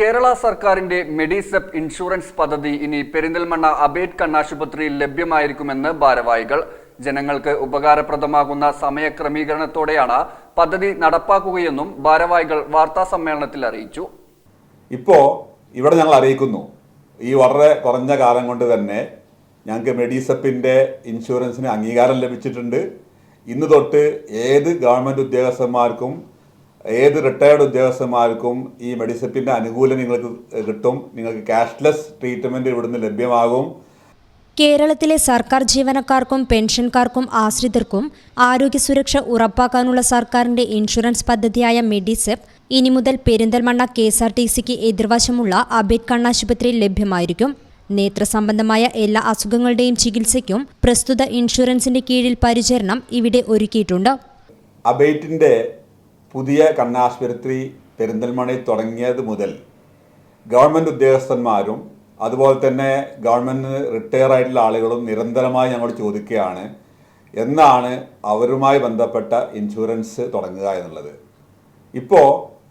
കേരള സർക്കാരിന്റെ മെഡിസെപ് ഇൻഷുറൻസ് പദ്ധതി ഇനി പെരിന്തൽമണ്ണ അബേഡ് കണ്ണാശുപത്രിയിൽ ലഭ്യമായിരിക്കുമെന്ന് ഭാരവാഹികൾ. ജനങ്ങൾക്ക് ഉപകാരപ്രദമാകുന്ന സമയക്രമീകരണത്തോടെയാണ് പദ്ധതി നടപ്പാക്കുകയെന്നും ഭാരവാഹികൾ വാർത്താ സമ്മേളനത്തിൽ അറിയിച്ചു. ഇപ്പോൾ ഇവിടെ ഞങ്ങൾ അറിയിക്കുന്നു. ഈ വളരെ കുറഞ്ഞ കാലം കൊണ്ട് തന്നെ ഞങ്ങൾക്ക് മെഡിസെപ്പിന്റെ ഇൻഷുറൻസിന് അംഗീകാരം ലഭിച്ചിട്ടുണ്ട്. ഇന്ന് തൊട്ട് ഏത് ഗവൺമെന്റ് ഉദ്യോഗസ്ഥന്മാർക്കും ഏത് റിട്ടയർഡ് ഉദ്യോഗസ്ഥന്മാർക്കും ഈ മെഡിസെപ്പിന്റെ അനുകൂലം നിങ്ങൾക്ക് കിട്ടും. നിങ്ങൾക്ക് ക്യാഷ്ലെസ് ട്രീറ്റ്മെന്റ് ഇവിടുന്ന് ലഭ്യമാകും. കേരളത്തിലെ സർക്കാർ ജീവനക്കാർക്കും പെൻഷൻകാർക്കും ആശ്രിതർക്കും ആരോഗ്യ സുരക്ഷ ഉറപ്പാക്കാനുള്ള സർക്കാരിന്റെ ഇൻഷുറൻസ് പദ്ധതിയായ മെഡിസെപ്പ് ഇനി മുതൽ Perinthalmanna K S R T സിക്ക് എതിർവശമുള്ള അബേദ് കണ്ണാശുപത്രിയിൽ ലഭ്യമായിരിക്കും. നേത്ര സംബന്ധമായ എല്ലാ അസുഖങ്ങളുടെയും ചികിത്സയ്ക്കും പ്രസ്തുത ഇൻഷുറൻസിന്റെ കീഴിൽ പരിചരണം ഇവിടെ ഒരുക്കിയിട്ടുണ്ട്. അബേറ്റിന്റെ പുതിയ കണ്ണാശുപത്രി പെരിന്തൽമണി തുടങ്ങിയത് മുതൽ ഗവൺമെന്റ് ഉദ്യോഗസ്ഥന്മാരും അതുപോലെ തന്നെ ഗവൺമെന്റ് റിട്ടയർ ആയിട്ടുള്ള ആളുകളും നിരന്തരമായി ഞങ്ങൾ ചോദിക്കുകയാണ് എന്നാണ് അവരുമായി ബന്ധപ്പെട്ട ഇൻഷുറൻസ് തുടങ്ങുക എന്നുള്ളത്. ഇപ്പോൾ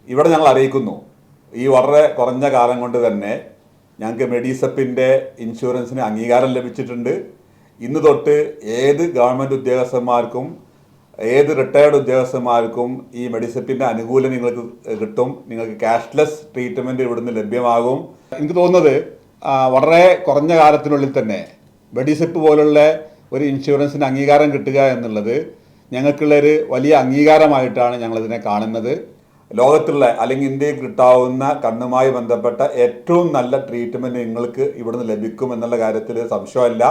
ഇവിടെ ഞങ്ങൾ അറിയിക്കുന്നു ഈ വളരെ കുറഞ്ഞ കാലം കൊണ്ട് തന്നെ ഞങ്ങൾക്ക് മെഡീസപ്പിന്റെ ഇൻഷുറൻസിന് അംഗീകാരം ലഭിച്ചിട്ടുണ്ട്. ഇന്ന് തൊട്ട് ഏത് ഗവൺമെന്റ് ഉദ്യോഗസ്ഥന്മാർക്കും ഏത് റിട്ടയർഡ് ഉദ്യോഗസ്ഥന്മാർക്കും ഈ മെഡിസെപ്പിന്റെ അനുകൂലം നിങ്ങൾക്ക് കിട്ടും. നിങ്ങൾക്ക് ക്യാഷ്ലെസ് ട്രീറ്റ്മെന്റ് ഇവിടുന്ന് ലഭ്യമാകും. എനിക്ക് തോന്നുന്നത് വളരെ കുറഞ്ഞ കാലത്തിനുള്ളിൽ തന്നെ മെഡിസെപ്പ് പോലുള്ള ഒരു ഇൻഷുറൻസിന് അംഗീകാരം കിട്ടുക എന്നുള്ളത് ഞങ്ങൾക്കുള്ള ഒരു വലിയ അംഗീകാരമായിട്ടാണ് ഞങ്ങളിതിനെ കാണുന്നത്. ലോകത്തുള്ള അല്ലെങ്കിൽ ഇന്ത്യയിൽ കിട്ടാവുന്ന കണ്ണുമായി ബന്ധപ്പെട്ട ഏറ്റവും നല്ല ട്രീറ്റ്മെന്റ് നിങ്ങൾക്ക് ഇവിടുന്ന് ലഭിക്കും എന്നുള്ള കാര്യത്തിൽ സംശയമല്ല.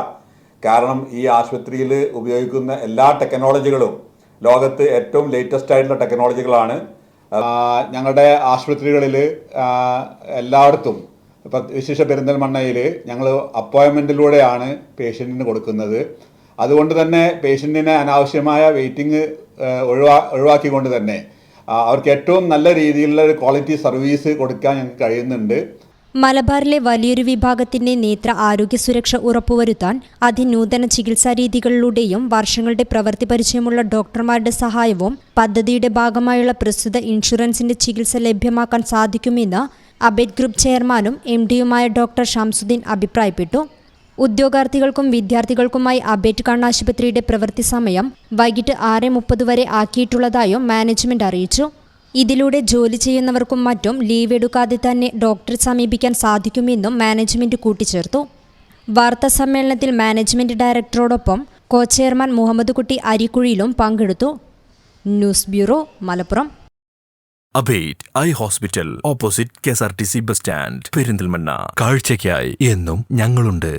കാരണം ഈ ആശുപത്രിയിൽ ഉപയോഗിക്കുന്ന എല്ലാ ടെക്നോളജികളും ലോകത്ത് ഏറ്റവും ലേറ്റസ്റ്റ് ആയിട്ടുള്ള ടെക്നോളജികളാണ് ഞങ്ങളുടെ ആശുപത്രികളിൽ എല്ലായിടത്തും ഇപ്പം വിശേഷ പെരിന്തൽമണ്ണയിൽ ഞങ്ങൾ അപ്പോയിൻമെന്റിലൂടെയാണ് പേഷ്യന്റിന് കൊടുക്കുന്നത്. അതുകൊണ്ട് തന്നെ പേഷ്യന്റിന് അനാവശ്യമായ വെയിറ്റിംഗ് ഒഴിവാ ഒഴിവാക്കിക്കൊണ്ട് തന്നെ അവർക്ക് ഏറ്റവും നല്ല രീതിയിലുള്ള ഒരു ക്വാളിറ്റി സർവീസ് കൊടുക്കാൻ ഞങ്ങൾക്ക് കഴിയുന്നുണ്ട്. മലബാറിലെ വലിയൊരു വിഭാഗത്തിന്റെ നേത്ര ആരോഗ്യ സുരക്ഷ ഉറപ്പുവരുത്താൻ അതിനൂതന ചികിത്സാ രീതികളിലൂടെയും വർഷങ്ങളുടെ പ്രവൃത്തി പരിചയമുള്ള ഡോക്ടർമാരുടെ സഹായവും പദ്ധതിയുടെ ഭാഗമായുള്ള പ്രസ്തുത ഇൻഷുറൻസിന്റെ ചികിത്സ ലഭ്യമാക്കാൻ സാധിക്കുമെന്ന് അബേദ് ഗ്രൂപ്പ് ചെയർമാനും എം ഡിയുമായ ഡോക്ടർ ഷംസുദ്ദീൻ അഭിപ്രായപ്പെട്ടു. ഉദ്യോഗാർത്ഥികൾക്കും വിദ്യാർത്ഥികൾക്കുമായി അബേറ്റ് കണ്ണാശുപത്രിയുടെ പ്രവൃത്തി സമയം വൈകിട്ട് ആറ് മുപ്പത് വരെ ആക്കിയിട്ടുള്ളതായും മാനേജ്മെന്റ് അറിയിച്ചു. ഇതിലൂടെ ജോലി ചെയ്യുന്നവർക്കും മറ്റും ലീവ് എടുക്കാതെ തന്നെ ഡോക്ടറെ സമീപിക്കാൻ സാധിക്കുമെന്നും മാനേജ്മെന്റ് കൂട്ടിച്ചേർത്തു. വാർത്താ സമ്മേളനത്തിൽ മാനേജ്മെന്റ് ഡയറക്ടറോടൊപ്പം കോ ചെയർമാൻ മുഹമ്മദ് കുട്ടി അരിക്കുഴിയിലും പങ്കെടുത്തു. News bureau Malappuram. അബേറ്റ് eye hospital opposite K S R T C bus stand Perinthalmanna. കാഴ്ചയ്ക്കായി എന്നും ഞങ്ങളുണ്ട്.